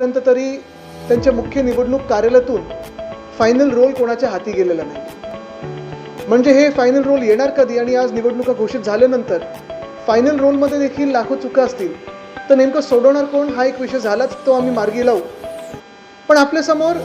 आतापर्यंत तरी त्यांच्या मुख्य निवडणूक कार्यालयातून फायनल रोल कोणाच्या हाती गेलेला नाही. म्हणजे हे फायनल रोल येणार कधी आणि आज निवडणुका घोषित झाल्यानंतर फायनल रोलमध्ये देखील लाखो चुका असतील तर नेमकं सोडवणार कोण? हा एक विषय झालाच तो आम्ही मार्गी लावू. पण आपल्यासमोर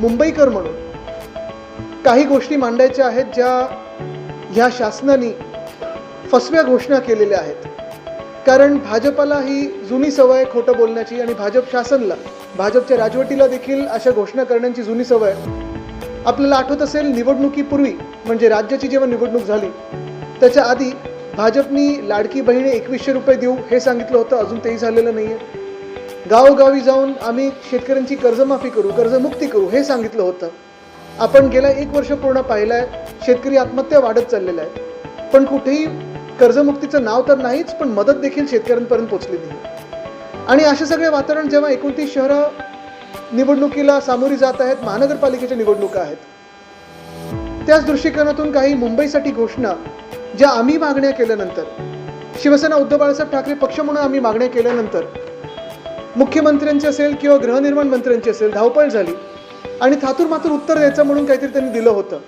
मुंबईकर म्हणून काही गोष्टी मांडायच्या आहेत ज्या ह्या शासनाने फसव्या घोषणा केलेल्या आहेत. कारण भाजपाला ही जुनी सवय आहे खोटं बोलण्याची आणि भाजप शासनला भाजपच्या राजवटीला देखील अशा घोषणा करण्याची जुनी सवय आहे आपल्याला आठवत असेल निवडणुकीपूर्वी म्हणजे राज्याची जेव्हा निवडणूक झाली त्याच्या आधी भाजपनी लाडकी बहिणी एकवीसशे रुपये देऊ हे सांगितलं होतं अजून तेही झालेलं नाही आहे गावोगावी जाऊन आम्ही शेतकऱ्यांची कर्जमाफी करू कर्जमुक्ती करू हे सांगितलं होतं. आपण गेल्या एक वर्ष पूर्ण पाहिलं आहे शेतकरी आत्महत्या वाढत चाललेल्या आहे पण कुठेही कर्जमुक्तीचं नाव तर नाहीच पण मदत देखील शेतकऱ्यांपर्यंत पोचली नाही आणि असे सगळे वातावरण जेव्हा एकोणतीस शहरं निवडणुकीला सामोरी जात आहेत महानगरपालिकेच्या निवडणुका आहेत त्याच दृष्टिकोनातून काही मुंबईसाठी घोषणा ज्या आम्ही मागण्या केल्यानंतर शिवसेना उद्धव बाळासाहेब ठाकरे पक्ष म्हणून आम्ही मागण्या केल्यानंतर मुख्यमंत्र्यांची असेल किंवा गृहनिर्माण मंत्र्यांची असेल धावपळ झाली आणि थातूर मातूर उत्तर द्यायचं म्हणून काहीतरी त्यांनी दिलं होतं.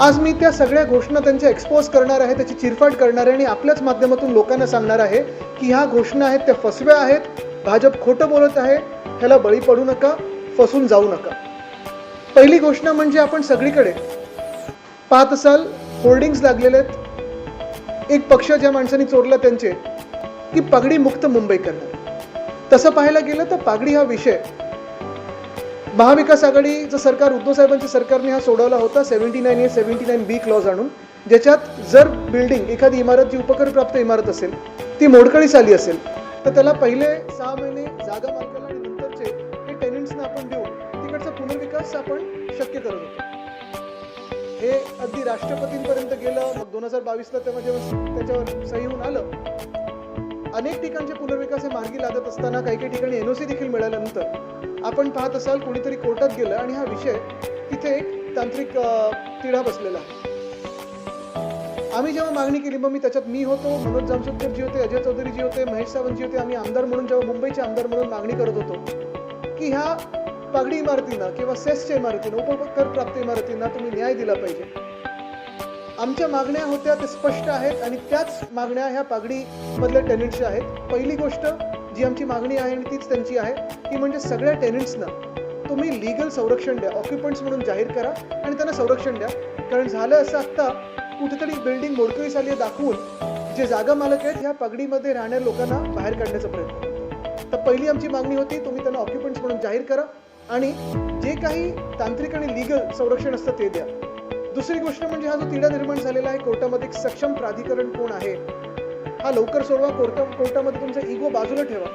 आज मी त्या सगळ्या घोषणा त्यांच्या एक्सपोज करणार आहे त्याची चिरफाट करणार आहे आणि आपल्याच माध्यमातून लोकांना सांगणार आहे की ह्या घोषणा आहेत त्या फसव्या आहेत. भाजप खोटं बोलत आहे ह्याला बळी पडू नका फसून जाऊ नका. पहिली घोषणा म्हणजे आपण सगळीकडे पाहत असाल होर्डिंग्स लागलेले आहेत. एक पक्ष ज्या माणसांनी चोरला त्यांचे की पगडी मुक्त मुंबई करणार. तसं पाहायला गेलं तर पागडी हा विषय महाविकास आघाडीचं सरकार उद्धव साहेबांच्या सरकारने हा सोडवला होता seventy nine A seventy nine B clause आणून ज्याच्यात जर बिल्डिंग एखादी इमारत जी उपकरप्राप्त इमारत असेल ती मोडकळीस आली असेल तर त्याला पहिले सहा महिने जागा मालकाला आणि नंतरचे हे टेनंट्सना आपण देऊन तिकडचा पुनर्विकास आपण शक्य करत होतो. हे अगदी राष्ट्रपतींपर्यंत गेलं मग दोन हजार बावीसला तेव्हा जेव्हा त्याच्यावर सही होऊन आलं अनेक ठिकाणचे पुनर्विकास हे मार्गी लागत असताना काही काही ठिकाणी एनओसी देखील मिळाल्यानंतर आपण पाहत असाल कोणीतरी कोर्टात गेलं आणि हा विषय तिथे एक तांत्रिक तिढा बसलेला आहे. आम्ही जेव्हा मागणी केली मग मी त्याच्यात मी होतो मनोज जामशेदकर जी होते अजय चौधरी जी होते महेश सावंत जी होते आम्ही आमदार म्हणून जेव्हा मुंबईचे आमदार म्हणून मागणी करत होतो की ह्या पागडी इमारतींना किंवा सेसच्या इमारतींना उपकर प्राप्त इमारतींना तुम्ही न्याय दिला पाहिजे. आमच्या मागण्या होत्या ते स्पष्ट आहेत आणि त्याच मागण्या ह्या पागडी मधल्या टेनंट्सच्या आहेत. पहिली गोष्ट जी आमची मागणी आहे आणि तीच त्यांची आहे ती म्हणजे सगळ्या टेनंट्सना तुम्ही लिगल संरक्षण द्या ऑक्युपंट्स म्हणून जाहीर करा आणि त्यांना संरक्षण द्या. कारण झालं असं आत्ता कुठेतरी बिल्डिंग मोडकळीस आली दाखवून. जे जागा मालक आहेत ह्या पगडीमध्ये राहणाऱ्या लोकांना बाहेर काढण्याचा प्रयत्न तर पहिली आमची मागणी होती तुम्ही त्यांना ऑक्युपंट्स म्हणून जाहीर करा आणि जे काही तांत्रिक आणि लिगल संरक्षण असतं ते द्या. दुसरी गोष्ट म्हणजे हा जो तिढा निर्माण झालेला आहे कोर्टामध्ये एक सक्षम प्राधिकरण कोण आहे हा लवकर सोडवा कोर्टा कोर्टामध्ये तुमचा इगो बाजूला ठेवा.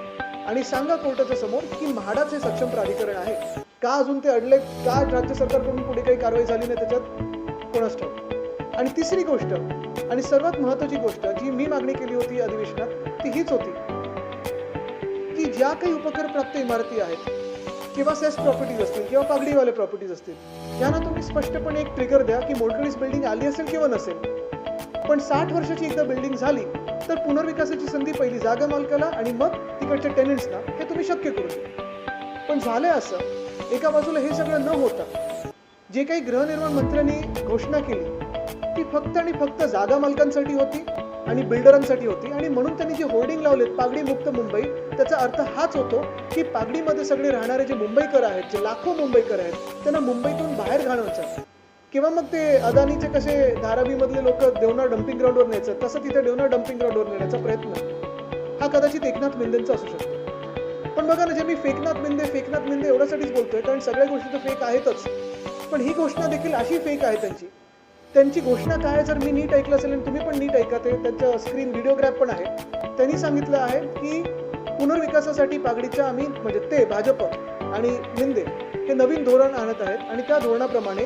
आणि सांगा कोर्टाच्या समोर की म्हाडाच हे सक्षम प्राधिकरण आहे. का अजून ते अडले? का राज्य सरकारकडून पुढे काही कारवाई झाली नाही त्याच्यात? कोणास ठाऊक? आणि तिसरी गोष्ट आणि सर्वात महत्वाची गोष्ट जी मी मागणी केली होती अधिवेशनात ती हीच होती. की ज्या काही उपकर प्राप्त इमारती आहेत किंवा सेस प्रॉपर्टीज असतील किंवा पागडीवाले प्रॉपर्टीज असतील यांना तुम्ही स्पष्टपणे एक ट्रिगर द्या की मोडकळीस बिल्डिंग आली असेल किंवा नसेल. पण साठ वर्षाची एकदा बिल्डिंग झाली तर पुनर्विकासाची संधी पहिली जागा मालकाला आणि मग तिकडच्या टेनंट्सना हे तुम्ही शक्य करू शकता. पण झालंय असं एका बाजूला हे सगळं न होता जे काही गृहनिर्माण मंत्र्यांनी घोषणा केली ती फक्त आणि फक्त जागा मालकांसाठी होती आणि बिल्डरांसाठी होती आणि म्हणून त्यांनी जे होर्डिंग लावलेत पागडी मुक्त मुंबई त्याचा अर्थ हाच होतो की पागडीमध्ये सगळे राहणारे जे मुंबईकर आहेत जे लाखो मुंबईकर आहेत त्यांना मुंबईतून बाहेर घालवायचं किंवा मग ते अदानीचे कसे धारावीमधले लोक देवना डम्पिंग ग्राउंडवर न्यायचं तसं तिथे देवना डम्पिंग ग्राउंडवर नेण्याचा प्रयत्न. हा कदाचित एकनाथ मिंदेंचा असू शकतो. पण बघा ना जे मी फेकनाथ मिंदे फेकनाथ मिंदे एवढ्यासाठीच बोलतोय कारण सगळ्या गोष्टी तर फेक आहेतच. पण ही घोषणा देखील अशी फेक आहे त्यांची. त्यांची घोषणा काय आहे? जर मी नीट ऐकलं असेल आणि तुम्ही पण नीट ऐका ते त्यांचं स्क्रीन व्हिडिओग्राफ पण आहे. त्यांनी सांगितलं आहे की पुनर्विकासासाठी पागडीच्या आम्ही म्हणजे ते भाजप आणि मिंदे हे नवीन धोरण आणत आहेत. आणि त्या धोरणाप्रमाणे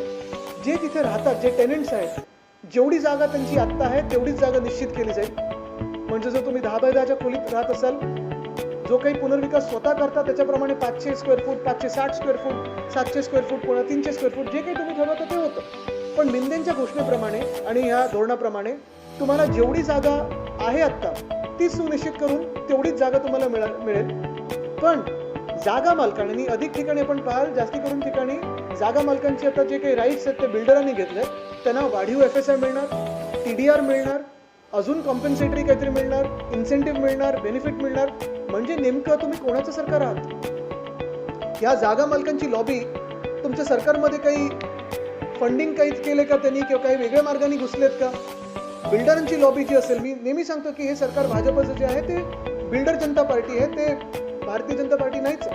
जे तिथे राहतात जे टेनंट्स आहेत जेवढी जागा त्यांची आत्ता आहे तेवढीच जागा निश्चित केली जाईल. म्हणजे जर तुम्ही दहा बाय दहाच्या खोलीत राहत असाल जो काही पुनर्विकास स्वतः करता त्याच्याप्रमाणे पाचशे स्क्वेअर फूट पाचशे साठ स्क्वेअर फूट सातशे स्क्वेअर फूट पुन्हा तीनशे स्क्वेअर फूट जे काही तुम्ही ठरवता ते होतं. पण मिंदेंच्या घोषणेप्रमाणे आणि ह्या धोरणाप्रमाणे तुम्हाला जेवढी जागा आहे आत्ता ती सुनिश्चित करून तेवढीच जागा तुम्हाला मिळा मिळेल. पण जागा मालकांनी. अधिक ठिकाणी आपण पाहाल जास्ती करून ठिकाणी जागा मालकांचे आता जे काही राईट्स आहेत ते बिल्डरांनी घेतले त्यांना वाढीव एफ एस आय मिळणार टी डी आर मिळणार अजून कॉम्पन्सेटरी काहीतरी मिळणार इन्सेंटिव्ह मिळणार बेनिफिट मिळणार. म्हणजे नेमकं तुम्ही कोणाचं सरकार आहात? या जागा मालकांची लॉबी तुमच्या सरकारमध्ये काही फंडिंग काहीच केले का त्यांनी किंवा काही वेगळ्या मार्गाने घुसलेत का? बिल्डरांची लॉबी जी असेल मी नेहमी सांगतो की हे सरकार भाजपचं जे आहे ते बिल्डर जनता पार्टी आहे. ते भारतीय जनता पार्टी नाहीच.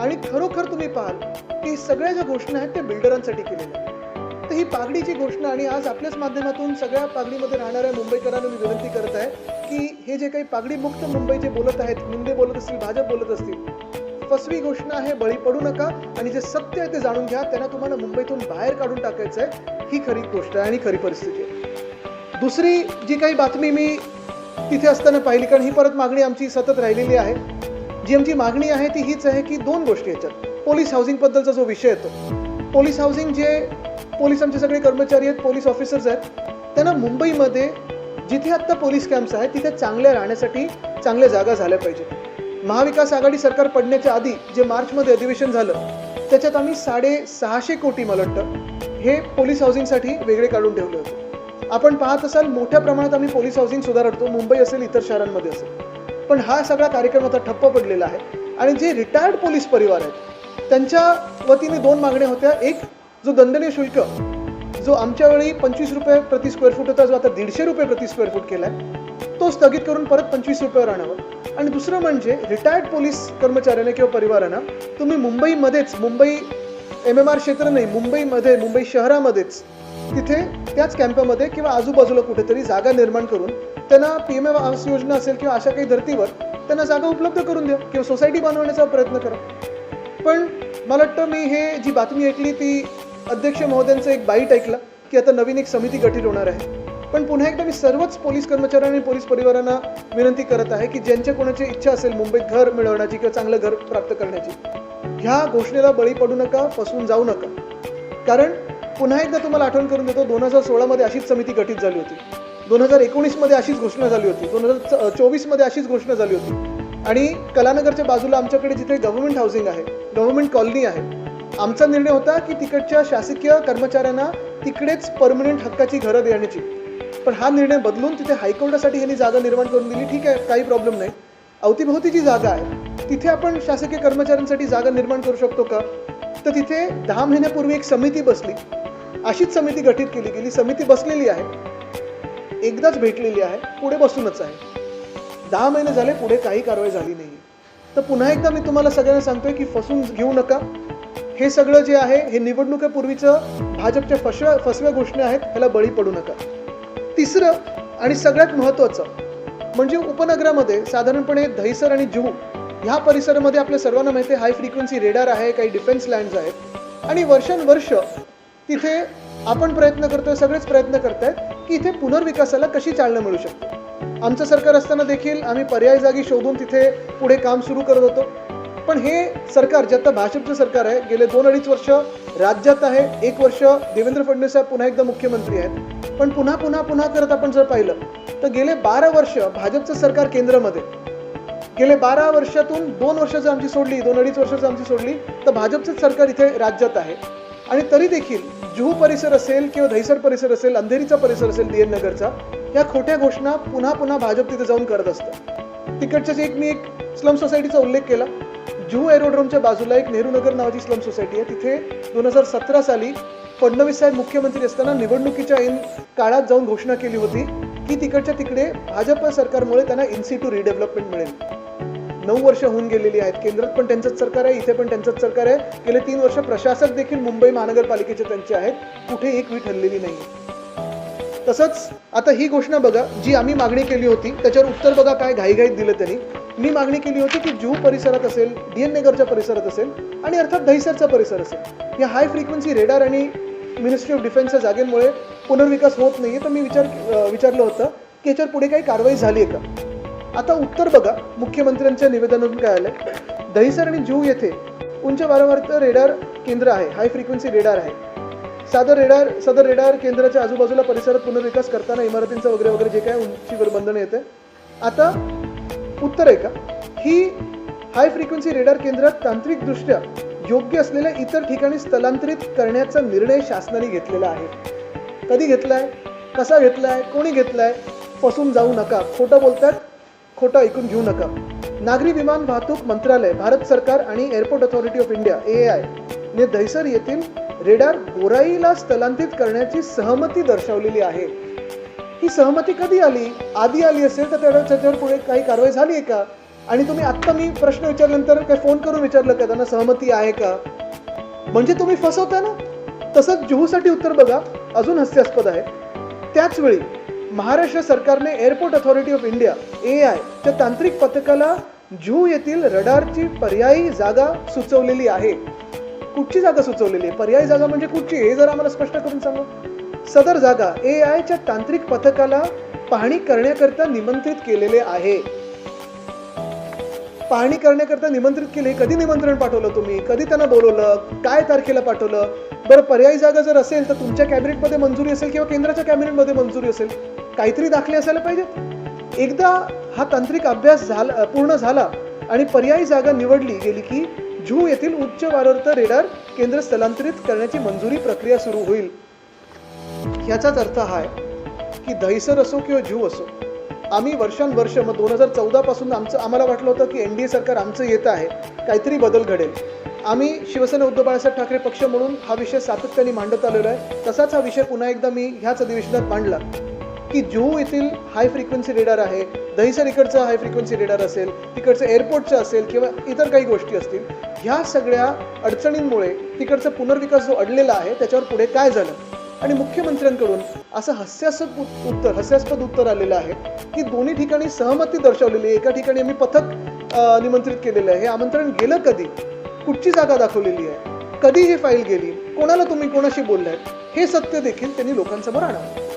आणि खरोखर तुम्ही पाहाल की सगळ्या ज्या घोषणा आहेत त्या बिल्डरांसाठी केलेल्या आहेत. तर ही पागडीची घोषणा आणि आज आपल्याच माध्यमातून सगळ्या पागडीमध्ये राहणाऱ्या मुंबईकरांना मी विनंती करत आहे की हे जे काही पागडी मुक्त मुंबई जे बोलत आहेत मुंबई बोलत असतील भाजप बोलत असतील फसवी घोषणा आहे बळी पडू नका आणि जे सत्य आहे ते जाणून घ्या त्यांना तुम्हाला मुंबईतून बाहेर काढून टाकायचं आहे ही खरी गोष्ट आहे आणि खरी परिस्थिती आहे. दुसरी जी काही बातमी मी तिथे असताना पाहिली कारण ही परत मागणी आमची सतत राहिलेली आहे जी आमची मागणी आहे ती हीच आहे की दोन गोष्टी याच्यात. पोलीस हाऊसिंगबद्दलचा जो विषय येतो. पोलीस हाऊसिंग जे पोलीस आमचे सगळे कर्मचारी आहेत पोलीस ऑफिसर्स आहेत त्यांना मुंबईमध्ये जिथे आत्ता पोलीस कॅम्प्स आहेत तिथे चांगल्या राहण्यासाठी चांगल्या जागा झाल्या पाहिजेत. महाविकास आघाडी सरकार पडण्याच्या आधी जे मार्चमध्ये अधिवेशन झालं त्याच्यात आम्ही साडे सहाशे कोटी मला वाटतं हे पोलीस हाऊसिंगसाठी वेगळे काढून ठेवले होते. आपण पाहत असाल मोठ्या प्रमाणात आम्ही पोलीस हाऊसिंग सुधारतो मुंबई असेल इतर शहरांमध्ये असेल. पण हा सगळा कार्यक्रम आता ठप्प पडलेला आहे. आणि जे रिटायर्ड पोलीस परिवार आहेत त्यांच्या वतीने दोन मागण्या होत्या. एक जो दंडनीय शुल्क जो आमच्या वेळी पंचवीस रुपये प्रति स्क्वेअर फूट होता जो आता दीडशे रुपये प्रति स्क्वेअर फूट आहे तो स्थगित करून परत पंचवीस रुपयावर आणावा. आणि दुसरं म्हणजे रिटायर्ड पोलीस कर्मचाऱ्यांना किंवा परिवारांना तुम्ही मुंबईमध्येच मुंबई एम एम आर क्षेत्र नाही मुंबईमध्ये मुंबई शहरामध्येच तिथे त्याच कॅम्पामध्ये किंवा आजूबाजूला कुठेतरी जागा निर्माण करून त्यांना पी एम आवास योजना असेल किंवा अशा काही धर्तीवर त्यांना जागा उपलब्ध करून द्या किंवा सोसायटी बनवण्याचा प्रयत्न करा. पण मला वाटतं मी हे जी बातमी ऐकली ती अध्यक्ष महोदयांचं एक बाईट ऐकला की आता नवीन एक समिती गठीत होणार आहे. पण पुन्हा एकदा मी सर्वच पोलीस कर्मचाऱ्यांना आणि पोलीस परिवारांना विनंती करत आहे की ज्यांच्या कोणाची इच्छा असेल मुंबईत घर मिळवण्याची किंवा चांगलं घर प्राप्त करण्याची ह्या घोषणेला बळी पडू नका फसवून जाऊ नका. कारण पुन्हा एकदा तुम्हाला आठवण करून देतो दोन हजार सोळामध्ये अशीच समिती गठीत झाली होती. दोन हजार एकोणीसमध्ये अशीच घोषणा झाली होती. दोन हजार चोवीसमध्ये अशीच घोषणा झाली होती. आणि कलानगरच्या बाजूला आमच्याकडे जिथे गव्हर्नमेंट हाऊसिंग आहे गव्हर्नमेंट कॉलनी आहे आमचा निर्णय होता की तिकडच्या शासकीय कर्मचाऱ्यांना तिकडेच परमनंट हक्काची घरं देण्याची. पण हा निर्णय बदलून तिथे हायकोर्टासाठी यांनी जागा निर्माण करून दिली. ठीक आहे काही प्रॉब्लेम नाही. अवतीभोवती जी जागा आहे. तिथे आपण शासकीय कर्मचाऱ्यांसाठी जागा निर्माण करू शकतो का? तर तिथे दहा महिन्यापूर्वी एक समिती बसली. अशीच समिती गठीत केली गेली. समिती बसलेली आहे. एकदाच भेटलेली आहे पुढे बसूनच आहे. दहा महिने झाले पुढे काही कारवाई झाली नाही. तर पुन्हा एकदा मी तुम्हाला सगळ्यांना सांगतोय की फसून घेऊ नका. हे सगळं जे आहे हे निवडणुकीपूर्वीचं भाजपच्या फसव्या फसव्या घोषणा आहेत ह्याला बळी पडू नका. तिसरं आणि सगळ्यात महत्त्वाचं म्हणजे उपनगरामध्ये साधारणपणे दहिसर आणि जुहू ह्या परिसरामध्ये आपल्या सर्वांना माहिती आहे हाय फ्रिक्वेन्सी रेडार आहे काही डिफेन्स लँड्स आहेत. आणि वर्षानुवर्ष तिथे आपण प्रयत्न करतोय सगळेच प्रयत्न करतायत. की इथे पुनर्विकासाला कशी चालना मिळू शकते? आमचं सरकार असताना देखील आम्ही पर्याय जागी शोधून तिथे पुढे काम सुरू करत होतो. पण हे सरकार जे आता भाजपचं सरकार आहे गेले दोन अडीच वर्ष राज्यात आहे. एक वर्ष देवेंद्र फडणवीस साहेब पुन्हा एकदा मुख्यमंत्री आहेत. पण पुन्हा पुन्हा पुन्हा करत आपण जर पाहिलं तर गेले बारा वर्ष भाजपचं सरकार केंद्रामध्ये. गेले बारा वर्षातून दोन वर्ष जर आमची सोडली दोन अडीच वर्ष आमची सोडली तर भाजपचंच सरकार इथे राज्यात आहे. आणि तरी देखील जुहू परिसर असेल किंवा दहिसर परिसर असेल अंधेरीचा परिसर असेल डी एन नगरचा या खोट्या घोषणा पुन्हा पुन्हा भाजप तिथे जाऊन करत असतं. तिकडच्याच एक मी एक स्लम सोसायटीचा उल्लेख केला. जुहू एरोड्रोमच्या बाजूला एक नेहरू नगर नावाची स्लम सोसायटी आहे. तिथे दोन हजार सतरा साली फडणवीस साहेब मुख्यमंत्री असताना निवडणुकीच्या ऐन काळात जाऊन घोषणा केली होती की तिकडच्या तिकडे भाजप सरकारमुळे त्यांना इन्सिटू रिडेव्हलपमेंट मिळेल. नऊ वर्ष होऊन गेलेली आहेत. केंद्रात पण त्यांचंच सरकार आहे इथे पण त्यांचंच सरकार आहे. गेले तीन वर्ष प्रशासक देखील मुंबई महानगरपालिकेचे त्यांचे आहेत. कुठे एक वीट हल्लेली नाही. तसंच आता ही घोषणा बघा जी आम्ही मागणी केली होती त्याच्यावर उत्तर बघा काय घाईघाईत दिलं त्यांनी. मी मागणी केली होती की जुहू परिसरात असेल डी एन नगरच्या परिसरात असेल आणि अर्थात दहिसरचा परिसर असेल. या हाय फ्रिक्वेन्सी रेडार आणि मिनिस्ट्री ऑफ डिफेन्सच्या जागेमुळे पुनर्विकास होत नाहीये तर मी विचार विचारलं होतं की याच्यावर पुढे काही कारवाई झाली आहे का? आता उत्तर बघा. मुख्यमंत्र्यांच्या निवेदनातून काय आलंय? दहिसर आणि जुहू येथे उंच वारंवारता रेडार केंद्र आहे. हाय फ्रिक्वेन्सी रेडार आहे. सादर रेडार सदर रेडार केंद्राच्या आजूबाजूला परिसरात पुनर्विकास करताना इमारतींचा वगैरे वगैरे जे काय उंचीवर बंधनं येते. आता उत्तर आहे का? ही हाय फ्रिक्वेन्सी रेडार केंद्र तांत्रिकदृष्ट्या योग्य असलेल्या इतर ठिकाणी स्थलांतरित करण्याचा निर्णय शासनाने घेतलेला आहे. कधी घेतलाय? कसा घेतलाय? कोणी घेतलाय? फसून जाऊ नका. खोटं बोलतात खोटं ऐकून घेऊ नका. नागरी विमान वाहतूक मंत्रालय भारत सरकार आणि airport authority of India A I ने दहिसर येथील रेडार गोराईला स्थलांतरित करण्याची सहमती दर्शवलेली आहे. ही सहमती कधी आली? आधी आली असेल तर त्याच्यावर पुढे काही कारवाई झाली आहे का? आणि तुम्ही आत्ता मी प्रश्न विचारल्यानंतर काय फोन करून विचारलं का? त्यांना सहमती आहे का? म्हणजे तुम्ही फसवता ना? तसंच जुहूसाठी उत्तर बघा. अजून हास्यास्पद आहे. त्याच वेळी महाराष्ट्र सरकारने airport authority of India A I च्या तांत्रिक पथकाला जुहू येथील रडारची पर्यायी जागा सुचवलेली आहे. कुठची जागा सुचवलेली आहे? पर्यायी जागा म्हणजे कुठची? हे जर आम्हाला स्पष्ट करून सांगा. सदर जागा ए आयच्या तांत्रिक पथकाला पाहणी करण्याकरता निमंत्रित केलेले आहे. पाहणी करण्याकरता निमंत्रित केले. कधी निमंत्रण पाठवलं तुम्ही? कधी त्यांना बोलवलं? काय तारखेला पाठवलं? बरं पर्यायी जागा जर असेल तर तुमच्या कॅबिनेटमध्ये मंजुरी असेल किंवा केंद्राच्या कॅबिनेटमध्ये मंजुरी असेल? काहीतरी दाखले असायला पाहिजेत. एकदा हा तांत्रिक अभ्यास झाला पूर्ण झाला आणि पर्यायी जागा निवडली गेली की झू येथील उच्च वारवर्त रेडार केंद्र स्थलांतरित करण्याची मंजुरी प्रक्रिया सुरू होईल. ह्याचाच अर्थ हा आहे की दहिसर असो किंवा झू असो आम्ही वर्षानुवर्ष मग दोन हजार चौदापासून आमचं आम्हाला वाटलं होतं की एन डी ए सरकार आमचं येतं आहे काहीतरी बदल घडेल. आम्ही शिवसेना उद्धव बाळासाहेब ठाकरे पक्ष म्हणून हा विषय सातत्याने मांडत आलेलो आहे. तसाच हा विषय पुन्हा एकदा मी ह्याच अधिवेशनात मांडला. की जुहू येथील हाय फ्रिक्वेन्सी रेडार आहे दहिसर इकडचं हाय फ्रिक्वेन्सी रेडार असेल तिकडचं एअरपोर्टचं असेल किंवा इतर काही गोष्टी असतील ह्या सगळ्या अडचणींमुळे तिकडचा पुनर्विकास जो अडलेला आहे त्याच्यावर पुढे काय झालं? आणि मुख्यमंत्र्यांकडून असं हास्यास्पद उत्तर हास्यास्पद उत्तर आलेलं आहे की दोन्ही ठिकाणी सहमती दर्शवलेली आहे. एका ठिकाणी आम्ही पथक निमंत्रित केलेलं आहे. हे आमंत्रण गेलं कधी? कुठची जागा दाखवलेली आहे? कधी ही फाईल गेली? कोणाला तुम्ही कोणाशी बोललाय? हे सत्य देखील त्यांनी लोकांसमोर आणावं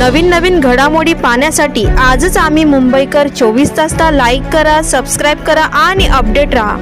नवीन नवीन घडामोडी पाहण्यासाठी आजच आम्ही मुंबईकर चोवीस तासला लाईक करा सबस्क्राईब करा आणि अपडेट राहा.